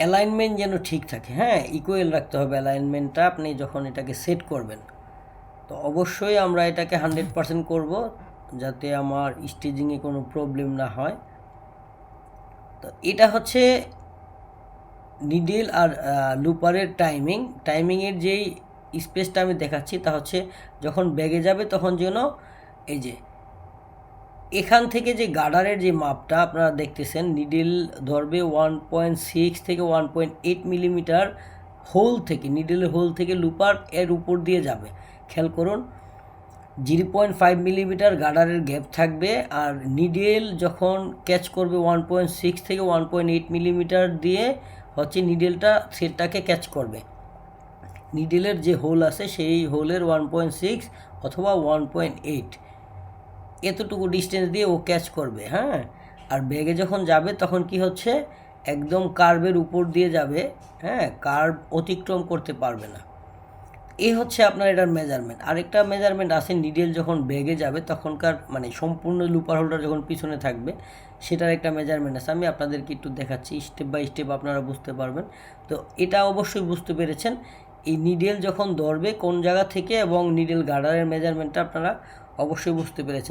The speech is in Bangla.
অ্যালাইনমেন্ট যেন ঠিক থাকে হ্যাঁ? ইকুয়েল রাখতে হবে অ্যালাইনমেন্টটা আপনি যখন এটাকে সেট করবেন। তো অবশ্যই আমরা এটাকে হান্ড্রেড পার্সেন্ট করব, যাতে আমার স্টেজিংয়ে কোনো প্রবলেম না হয়। তো এটা হচ্ছে নিডেল আর লুপারের টাইমিং টাইমিংয়ের যেই স্পেসটা আমি দেখাচ্ছি, তা হচ্ছে যখন ব্যাগে যাবে, তখন যেন এই যে এখান থেকে যে গার্ডারের যে মাপটা আপনারা দেখতেছেন, নিডেল ধরবে ওয়ান পয়েন্ট সিক্স থেকে one point eight millimetre hole থেকে নিডেলের হোল থেকে লুপার এর উপর দিয়ে যাবে। খেয়াল করুন জিরো পয়েন্ট ফাইভ মিলিমিটার গার্ডারের গ্যাপ থাকবে আর নিডেল যখন ক্যাচ করবে ওয়ান পয়েন্ট সিক্স থেকে ওয়ান পয়েন্ট এইট মিলিমিটার দিয়ে, হচ্ছে নিডেলটা সেটটাকে ক্যাচ করবে। নিডেলের যে হোল আছে, সেই হোলের ওয়ান পয়েন্ট সিক্স অথবা ওয়ান পয়েন্ট এইট এতটুকু ডিস্টেন্স দিয়ে ও ক্যাচ করবে হ্যাঁ? আর ব্যাগে যখন যাবে, তখন কি হচ্ছে? একদম কার্ভের উপর দিয়ে যাবে হ্যাঁ? কার্ভ অতিক্রম করতে পারবে না। এই হচ্ছে আপনার এটার মেজারমেন্ট আরেকটা মেজারমেন্ট আছে নিডেল যখন ব্যাগে যাবে, তখনকার মানে সম্পূর্ণ লুপার হোল্ডার যখন পিছনে থাকবে, সেটার একটা মেজারমেন্ট আছে। আমি আপনাদেরকে একটু দেখাচ্ছি স্টেপ বাই স্টেপ আপনারা বুঝতে পারবেন। তো এটা অবশ্যই বুঝতে পেরেছেন, এই নিডেল যখন ধরবে কোন জায়গা থেকে এবং নিডেল গার্ডারের মেজারমেন্টটা আপনারা অবশ্যই বুঝতে পেরেছেন।